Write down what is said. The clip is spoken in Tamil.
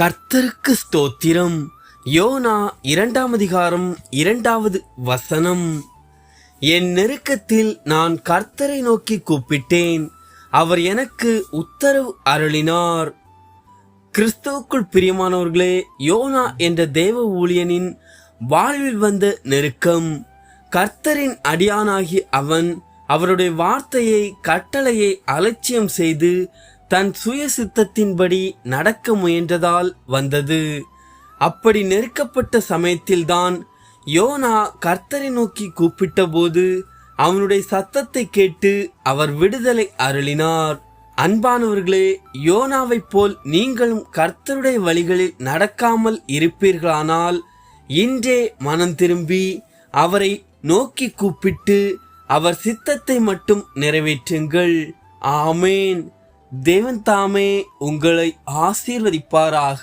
கர்த்தருக்கு ஸ்தோத்திரம். யோனா இரண்டாம் அதிகாரம் இரண்டாவது வசனம். என் நெருக்கத்தில் நான் கர்த்தரை நோக்கி கூப்பிட்டேன். அவர் எனக்கு உத்தரவு அருளினார். கிறிஸ்துவுக்குள் பிரியமானவர்களே யோனா என்ற தேவ ஊழியனின் வாழ்வில் வந்த நெருக்கம். கர்த்தரின் அடியானாகி அவன் அவருடைய வார்த்தையை கட்டளையை அலட்சியம் செய்து தன் சுய சித்தத்தின்படி நடக்க முயன்றதால் வந்தது. அப்படி நெருக்கப்பட்ட சமயத்தில்தான் யோனா கர்த்தரை நோக்கி கூப்பிட்டபோது அவனுடைய சத்தத்தை கேட்டு அவர் விடுதலை அருளினார். அன்பானவர்களே யோனாவைப் போல் நீங்களும் கர்த்தருடைய வழிகளில் நடக்காமல் இருப்பீர்களானால் இன்றே மனம் திரும்பி அவரை நோக்கி கூப்பிட்டு அவர் சித்தத்தை மட்டும் நிறைவேற்றுங்கள். ஆமேன். தேவன் தாமே உங்களை ஆசீர்வதிப்பாராக.